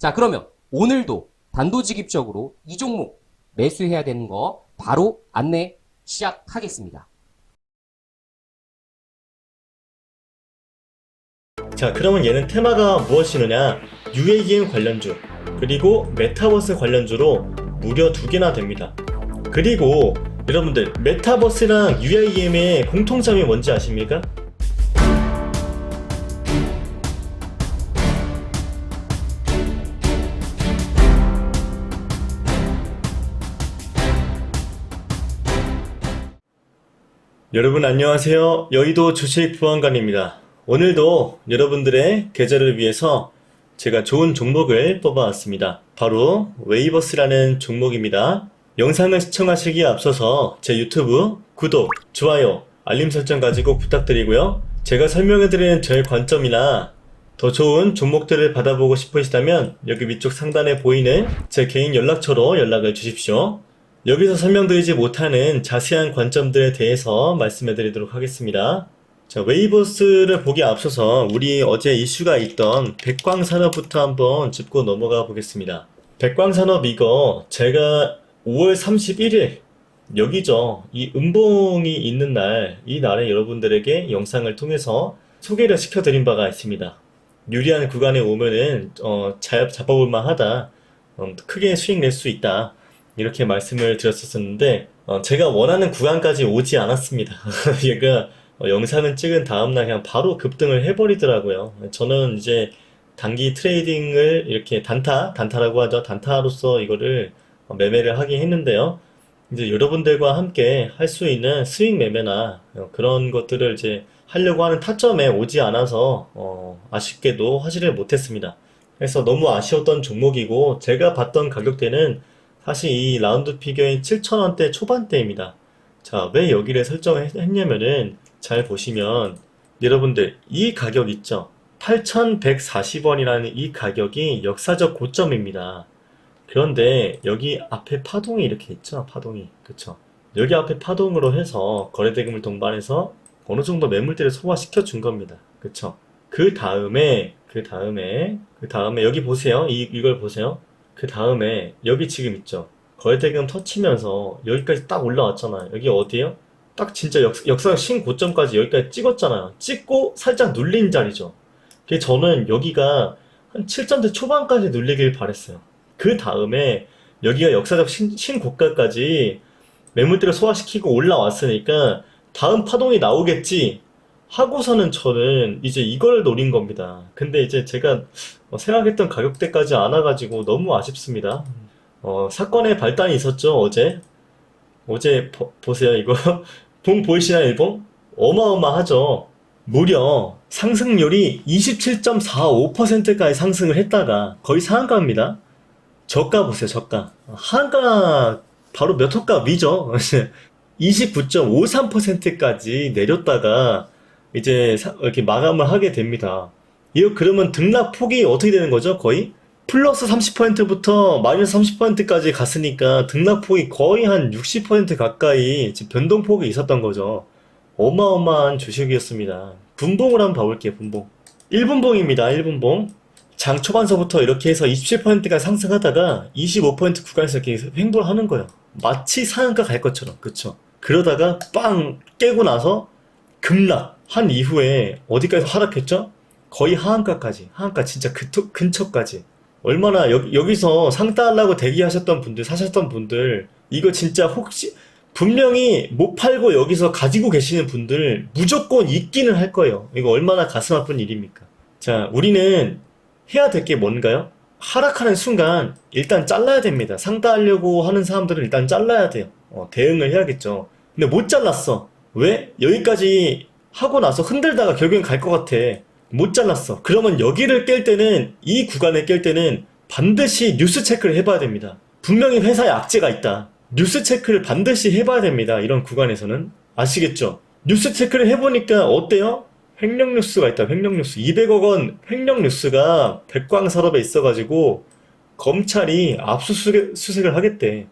자 그러면 오늘도 단도직입적으로 이 종목 매수해야 되는 거 바로 안내 시작하겠습니다. 자, 그러면 얘는 테마가 무엇이느냐? UAM 관련주, 그리고 메타버스 관련주로 무려 두 개나 됩니다. 그리고 여러분들, 메타버스랑 UAM의 공통점이 뭔지 아십니까? 여러분 안녕하세요. 여의도 주식 보안관입니다. 오늘도 여러분들의 계좌를 위해서 제가 좋은 종목을 뽑아왔습니다. 바로 웨이버스라는 종목입니다. 영상을 시청하시기에 앞서서 제 유튜브 구독, 좋아요, 알림 설정 가지고 부탁드리고요. 제가 설명해드리는 저의 관점이나 더 좋은 종목들을 받아보고 싶으시다면 여기 위쪽 상단에 보이는 제 개인 연락처로 연락을 주십시오. 여기서 설명드리지 못하는 자세한 관점들에 대해서 말씀해 드리도록 하겠습니다. 자, 웨이버스를 보기 앞서서 우리 어제 이슈가 있던 백광산업부터 한번 짚고 넘어가 보겠습니다. 백광산업 이거 제가 5월 31일 여기죠. 이 음봉이 있는 날, 이 날에 여러분들에게 영상을 통해서 소개를 시켜드린 바가 있습니다. 유리한 구간에 오면은 어, 잘 잡아볼 만 하다. 어, 크게 수익 낼 수 있다. 이렇게 말씀을 드렸었는데 어, 제가 원하는 구간까지 오지 않았습니다. 얘가 어, 영상을 찍은 다음날 그냥 바로 급등을 해버리더라고요. 저는 이제 단기 트레이딩을 이렇게 단타, 단타라고 하죠. 단타로서 이거를 어, 매매를 하긴 했는데요. 이제 여러분들과 함께 할 수 있는 스윙 매매나 어, 그런 것들을 이제 하려고 하는 타점에 오지 않아서 어, 아쉽게도 하지를 못했습니다. 그래서 너무 아쉬웠던 종목이고 제가 봤던 가격대는 사실 이 라운드 피겨의 7,000원대 초반대입니다. 자, 왜 여기를 설정을 했- 했냐면은 잘 보시면 여러분들 이 가격 있죠? 8,140원이라는 이 가격이 역사적 고점입니다. 그런데 여기 앞에 파동이 이렇게 있죠? 파동이. 그쵸? 여기 앞에 파동으로 해서 거래대금을 동반해서 어느 정도 매물대를 소화시켜 준 겁니다. 그쵸? 그 다음에, 그 다음에, 그 다음에 여기 보세요. 이, 이걸 보세요. 그 다음에 여기 지금 있죠? 거래대금 터치면서 여기까지 딱 올라왔잖아요. 여기 어디예요? 딱 진짜 역, 역사 신고점까지 여기까지 찍었잖아요. 찍고 살짝 눌린 자리죠. 그래서 저는 여기가 한 7점대 초반까지 눌리길 바랬어요. 그 다음에 여기가 역사적 신, 신고가까지 매물대를 소화시키고 올라왔으니까 다음 파동이 나오겠지 하고서는 저는 이제 이걸 노린 겁니다. 근데 이제 제가 어, 생각했던 가격대까지 안 와가지고 너무 아쉽습니다. 어, 사건의 발단이 있었죠, 어제. 어제 보, 보세요, 이거. 봉 보이시나요, 일봉? 어마어마하죠. 무려 상승률이 27.45%까지 상승을 했다가 거의 상한가입니다. 저가 보세요, 저가. 한가 바로 몇 호가 위죠? 29.53%까지 내렸다가 이제 사- 이렇게 마감을 하게 됩니다. 이거 그러면 등락 폭이 어떻게 되는 거죠? 거의? 플러스 30%부터 마이너스 30%까지 갔으니까 등락 폭이 거의 한 60% 가까이 변동폭이 있었던 거죠. 어마어마한 주식이었습니다. 분봉을 한번 봐볼게요, 분봉. 1분봉입니다, 1분봉. 장 초반서부터 이렇게 해서 27%가 상승하다가 25% 구간에서 이렇게 횡보를 하는 거예요. 마치 상한가 갈 것처럼. 그쵸? 그러다가 빵 깨고 나서 급락 한 이후에 어디까지 하락했죠? 거의 하한가까지. 하한가 진짜 그, 근처까지. 얼마나 여, 여기서 상따하려고 대기하셨던 분들, 사셨던 분들, 이거 진짜 혹시, 분명히 못 팔고 여기서 가지고 계시는 분들 무조건 있기는 할 거예요. 이거 얼마나 가슴 아픈 일입니까? 자, 우리는 해야 될 게 뭔가요? 하락하는 순간 일단 잘라야 됩니다. 상따하려고 하는 사람들은 일단 잘라야 돼요. 어, 대응을 해야겠죠. 근데 못 잘랐어. 왜? 여기까지 하고 나서 흔들다가 결국엔 갈 것 같아. 못 잘랐어. 그러면 여기를 깰 때는 이 구간을 깰 때는 반드시 뉴스 체크를 해봐야 됩니다. 분명히 회사에 악재가 있다. 뉴스 체크를 반드시 해봐야 됩니다. 이런 구간에서는 아시겠죠? 뉴스 체크를 해보니까 어때요? 횡령 뉴스가 있다. 횡령 뉴스 200억 원 횡령 뉴스가 백광산업에 있어가지고 검찰이 압수수색 수색을 하겠대.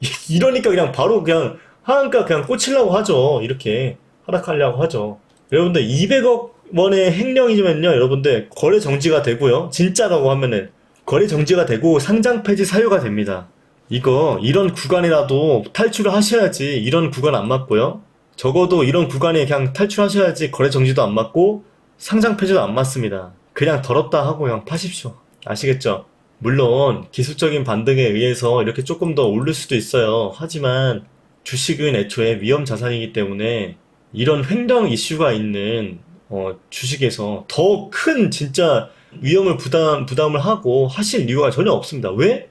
이러니까 그냥 바로 그냥 하한가 그냥 꽂히려고 하죠. 이렇게 하락하려고 하죠. 여러분들 200억 원의 횡령이면요, 여러분들 거래 정지가 되고요. 진짜라고 하면은 거래 정지가 되고 상장 폐지 사유가 됩니다. 이거 이런 구간이라도 탈출을 하셔야지 이런 구간 안 맞고요. 적어도 이런 구간에 그냥 탈출하셔야지 거래 정지도 안 맞고 상장 폐지도 안 맞습니다. 그냥 더럽다 하고 그냥 파십시오. 아시겠죠? 물론 기술적인 반등에 의해서 이렇게 조금 더 오를 수도 있어요. 하지만 주식은 애초에 위험 자산이기 때문에 이런 횡령 이슈가 있는 어, 주식에서 더 큰 진짜 위험을 부담, 부담을 하고 하실 이유가 전혀 없습니다. 왜?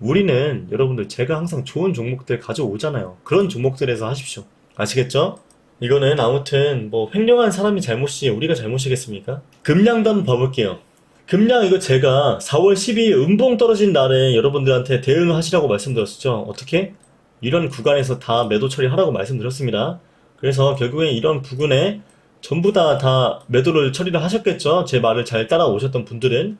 우리는 여러분들 제가 항상 좋은 종목들 가져오잖아요. 그런 종목들에서 하십시오. 아시겠죠? 이거는 아무튼 뭐 횡령한 사람이 잘못이 우리가 잘못이겠습니까? 금량도 한번 봐볼게요. 금량 이거 제가 4월 12일 음봉 떨어진 날에 여러분들한테 대응하시라고 말씀드렸었죠. 어떻게? 이런 구간에서 다 매도 처리하라고 말씀드렸습니다. 그래서 결국에 이런 부근에 전부 다, 다 매도를 처리를 하셨겠죠? 제 말을 잘 따라오셨던 분들은.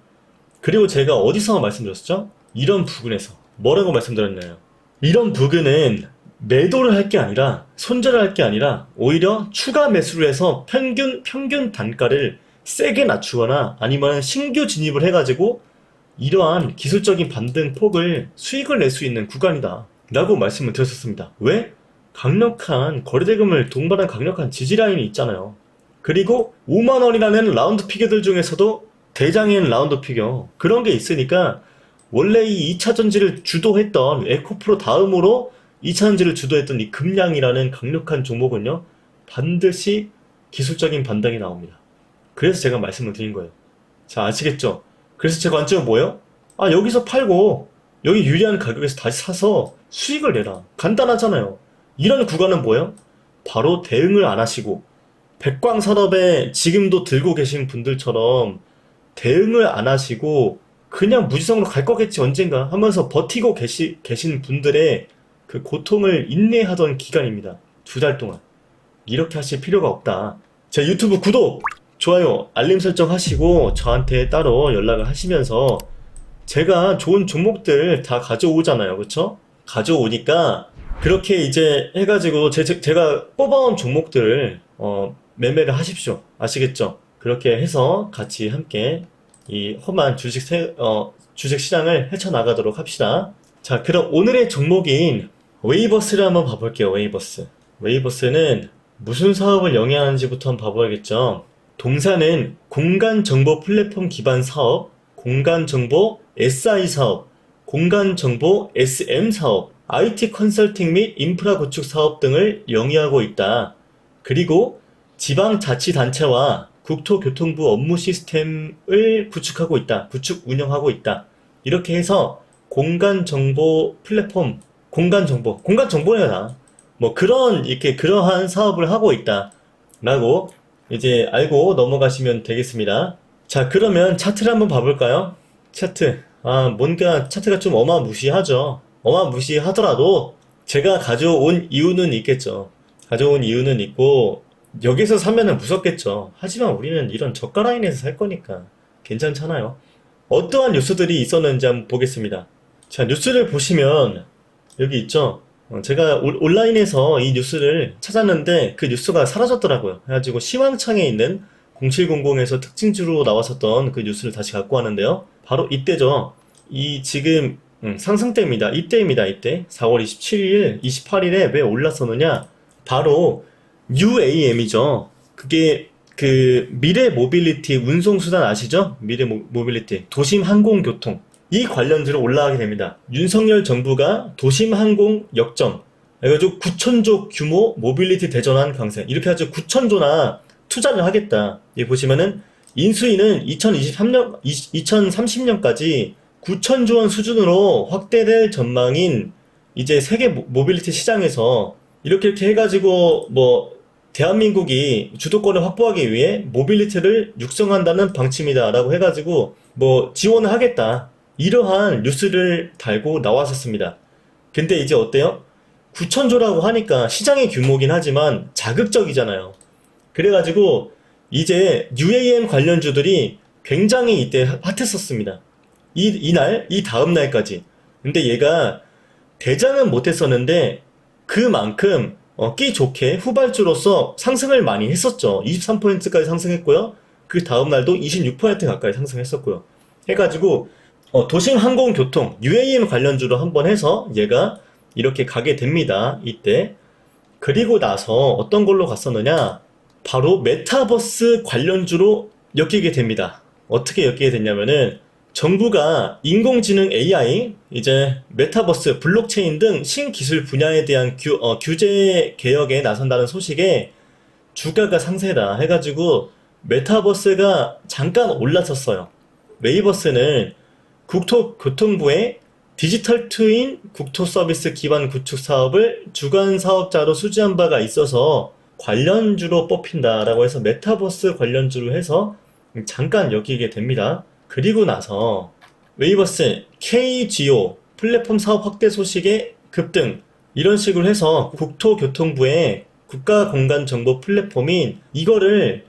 그리고 제가 어디서 말씀드렸었죠? 이런 부근에서. 뭐라고 말씀드렸나요? 이런 부근은 매도를 할 게 아니라 손절을 할 게 아니라 오히려 추가 매수를 해서 평균 평균 단가를 세게 낮추거나 아니면 신규 진입을 해가지고 이러한 기술적인 반등 폭을 수익을 낼 수 있는 구간이다 라고 말씀을 드렸었습니다 왜? 강력한 거래대금을 동반한 강력한 지지라인이 있잖아요. 그리고 5만원이라는 라운드 피겨들 중에서도 대장인 라운드 피겨. 그런 게 있으니까 원래 이 2차 전지를 주도했던 에코프로 다음으로 2차 전지를 주도했던 이 금량이라는 강력한 종목은요 반드시 기술적인 반등이 나옵니다. 그래서 제가 말씀을 드린 거예요. 자 아시겠죠? 그래서 제 관점은 뭐예요? 아 여기서 팔고 여기 유리한 가격에서 다시 사서 수익을 내라. 간단하잖아요 이런 구간은 뭐예요? 바로 대응을 안 하시고 백광 산업에 지금도 들고 계신 분들처럼 대응을 안 하시고 그냥 무지성으로 갈 거겠지 언젠가 하면서 버티고 계시, 계신 분들의 그 고통을 인내하던 기간입니다. 두 달 동안. 이렇게 하실 필요가 없다. 제 유튜브 구독, 좋아요, 알림 설정 하시고 저한테 따로 연락을 하시면서 제가 좋은 종목들 다 가져오잖아요. 그쵸? 가져오니까 그렇게 이제 해가지고 제, 제- 제가 뽑아온 종목들을 어, 매매를 하십시오. 아시겠죠? 그렇게 해서 같이 함께 이 험한 주식 세, 어, 주식 시장을 헤쳐나가도록 합시다. 자, 그럼 오늘의 종목인 웨이버스를 한번 봐볼게요. 웨이버스. 웨이버스는 무슨 사업을 영위하는지부터 한번 봐봐야겠죠. 동사는 공간 정보 플랫폼 기반 사업, 공간 정보 SI 사업, 공간 정보 SM 사업, IT 컨설팅 및 인프라 구축 사업 등을 영위하고 있다. 그리고 지방자치단체와 국토교통부 업무 시스템을 구축하고 있다. 구축 운영하고 있다. 이렇게 해서 공간 정보 플랫폼, 공간 정보, 공간 정보네요, 다. 뭐 그런 이렇게 그러한 사업을 하고 있다. 라고 이제 알고 넘어가시면 되겠습니다. 자, 그러면 차트를 한번 봐볼까요? 차트. 아, 뭔가 차트가 좀 어마무시하죠. 어마무시하더라도 제가 가져온 이유는 있겠죠. 가져온 이유는 있고, 여기서 사면은 무섭겠죠. 하지만 우리는 이런 저가 라인에서 살 거니까 괜찮잖아요. 어떠한 뉴스들이 있었는지 한번 보겠습니다. 자, 뉴스를 보시면 여기 있죠. 어, 제가 올- 온라인에서 이 뉴스를 찾았는데 그 뉴스가 사라졌더라고요. 그래가지고 시황창에 있는 0700에서 특징주로 나왔었던 그 뉴스를 다시 갖고 왔는데요. 바로 이때죠. 이 지금 음, 상승대입니다. 이때입니다. 이때 4월 27일, 28일에 왜 올랐었느냐? 바로 UAM이죠. 그게 그 미래 모빌리티 운송 수단 아시죠? 미래 모, 모빌리티 도심 항공 교통 이 관련주로 올라가게 됩니다. 윤석열 정부가 도심 항공 역점 그래가지고 9천조 규모 모빌리티 대전환 강세 이렇게 해가지고 9천조나 투자를 하겠다. 여기 보시면은 인수위는 2023년 2030년까지 9천조 원 수준으로 확대될 전망인 이제 세계 모- 모빌리티 시장에서 이렇게 이렇게 해가지고 뭐 대한민국이 주도권을 확보하기 위해 모빌리티를 육성한다는 방침이다라고 해가지고 뭐 지원을 하겠다 이러한 뉴스를 달고 나왔었습니다. 근데 이제 어때요? 9천조라고 하니까 시장의 규모긴 하지만 자극적이잖아요. 그래가지고 이제 UAM 관련주들이 굉장히 이때 핫했었습니다. 이, 이날, 이 다음 날까지. 근데 얘가 대장은 못했었는데 그만큼 어, 끼 좋게 후발주로서 상승을 많이 했었죠. 23%까지 상승했고요. 그 다음 날도 26% 가까이 상승했었고요. 해가지고 어, 도심 항공교통 UAM 관련주로 한번 해서 얘가 이렇게 가게 됩니다. 이때 그리고 나서 어떤 걸로 갔었느냐? 바로 메타버스 관련주로 엮이게 됩니다. 어떻게 엮이게 됐냐면은 정부가 인공지능 AI, 이제 메타버스, 블록체인 등 신기술 분야에 대한 규, 어, 규제 개혁에 나선다는 소식에 주가가 상세다 해가지고 메타버스가 잠깐 올랐었어요. 웨이버스는 국토교통부의 디지털 트윈 국토 서비스 기반 구축 사업을 주간 사업자로 수주한 바가 있어서 관련주로 뽑힌다라고 해서 메타버스 관련주로 해서 잠깐 엮이게 됩니다. 그리고 나서 웨이버스 KGO 플랫폼 사업 확대 소식에 급등 이런 식으로 해서 국토교통부의 국가 공간 정보 플랫폼인 이거를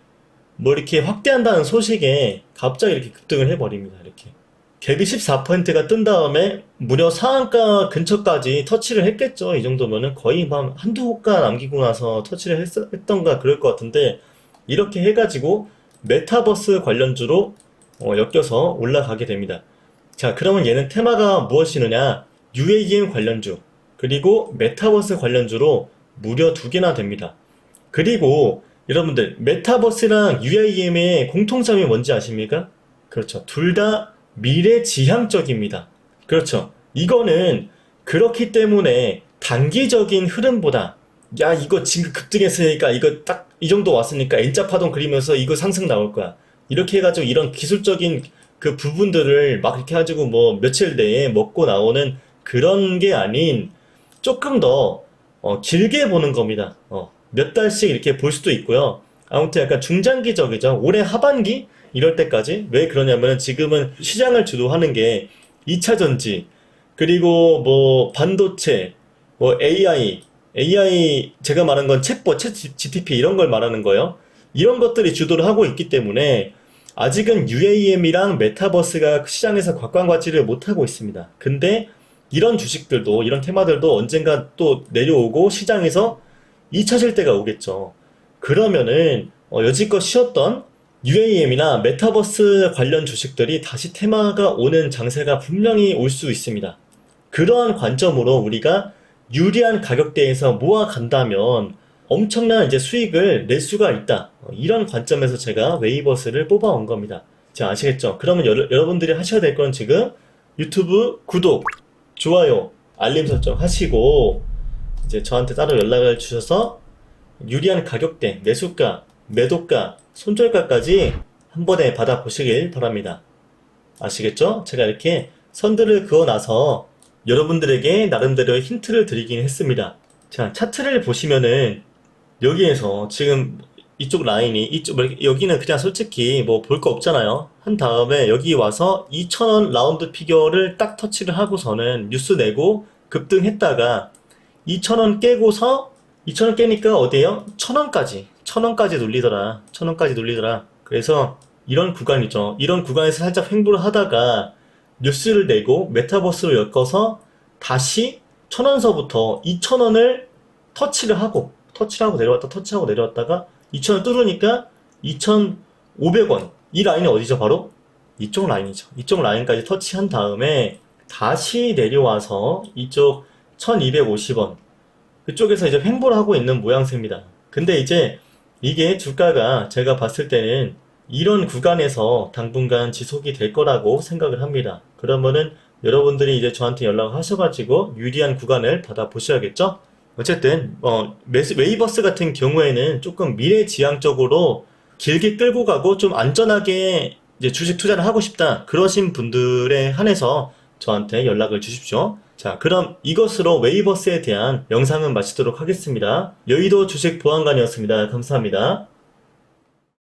뭐 이렇게 확대한다는 소식에 갑자기 이렇게 급등을 해버립니다. 이렇게 갭이 14%가 뜬 다음에 무려 상한가 근처까지 터치를 했겠죠. 이 정도면은 거의 한 한두 호가 남기고 나서 터치를 했, 했던가 그럴 것 같은데 이렇게 해가지고 메타버스 관련주로 어, 엮여서 올라가게 됩니다. 자, 그러면 얘는 테마가 무엇이느냐? UAM 관련주, 그리고 메타버스 관련주로 무려 두 개나 됩니다. 그리고 여러분들, 메타버스랑 UAM의 공통점이 뭔지 아십니까? 그렇죠. 둘 다 미래 지향적입니다. 그렇죠. 이거는 그렇기 때문에 단기적인 흐름보다 야, 이거 지금 급등했으니까 이거 딱 이 정도 왔으니까 N자 파동 그리면서 이거 상승 나올 거야. 이렇게 해가지고 이런 기술적인 그 부분들을 막 이렇게 해가지고 뭐 며칠 내에 먹고 나오는 그런 게 아닌 조금 더 어, 길게 보는 겁니다. 어, 몇 달씩 이렇게 볼 수도 있고요. 아무튼 약간 중장기적이죠. 올해 하반기 이럴 때까지 왜 그러냐면 지금은 시장을 주도하는 게 2차 전지 그리고 뭐 반도체 뭐 AI AI 제가 말한 건 챗봇, 챗 GTP 이런 걸 말하는 거예요. 이런 것들이 주도를 하고 있기 때문에 아직은 UAM이랑 메타버스가 시장에서 곽광과지를 못하고 있습니다. 근데 이런 주식들도 이런 테마들도 언젠가 또 내려오고 시장에서 2차실 때가 오겠죠. 그러면은 어, 여지껏 쉬었던 UAM이나 메타버스 관련 주식들이 다시 테마가 오는 장세가 분명히 올 수 있습니다. 그러한 관점으로 우리가 유리한 가격대에서 모아간다면 엄청난 이제 수익을 낼 수가 있다. 어, 이런 관점에서 제가 웨이버스를 뽑아온 겁니다. 자, 아시겠죠? 그러면 여러, 여러분들이 하셔야 될 건 지금 유튜브 구독, 좋아요, 알림 설정 하시고 이제 저한테 따로 연락을 주셔서 유리한 가격대, 매수가, 매도가, 손절가까지 한 번에 받아보시길 바랍니다. 아시겠죠? 제가 이렇게 선들을 그어 놔서 여러분들에게 나름대로 힌트를 드리긴 했습니다. 자, 차트를 보시면은 여기에서 지금 이쪽 라인이 이쪽 뭐 여기는 그냥 솔직히 뭐 볼 거 없잖아요. 한 다음에 여기 와서 2,000원 라운드 피겨를 딱 터치를 하고서는 뉴스 내고 급등했다가 2,000원 깨고서 2,000원 깨니까 어디에요? 1,000원까지 1,000원까지 눌리더라. 1,000원까지 눌리더라. 그래서 이런 구간이죠. 이런 구간에서 살짝 횡보를 하다가 뉴스를 내고 메타버스로 엮어서 다시 1,000원서부터 2,000원을 터치를 하고 터치를 하고 내려왔다 터치하고 내려왔다가 2,000원 뚫으니까 2,500원. 이 라인이 어디죠 바로? 이쪽 라인이죠. 이쪽 라인까지 터치한 다음에 다시 내려와서 이쪽 1,250원. 그쪽에서 이제 횡보를 하고 있는 모양새입니다. 근데 이제 이게 주가가 제가 봤을 때는 이런 구간에서 당분간 지속이 될 거라고 생각을 합니다. 그러면은 여러분들이 이제 저한테 연락을 하셔가지고 유리한 구간을 받아 보셔야겠죠? 어쨌든 어, 웨이버스 같은 경우에는 조금 미래지향적으로 길게 끌고 가고 좀 안전하게 이제 주식 투자를 하고 싶다 그러신 분들에 한해서 저한테 연락을 주십시오. 자, 그럼 이것으로 웨이버스에 대한 영상은 마치도록 하겠습니다. 여의도 주식 보안관이었습니다. 감사합니다.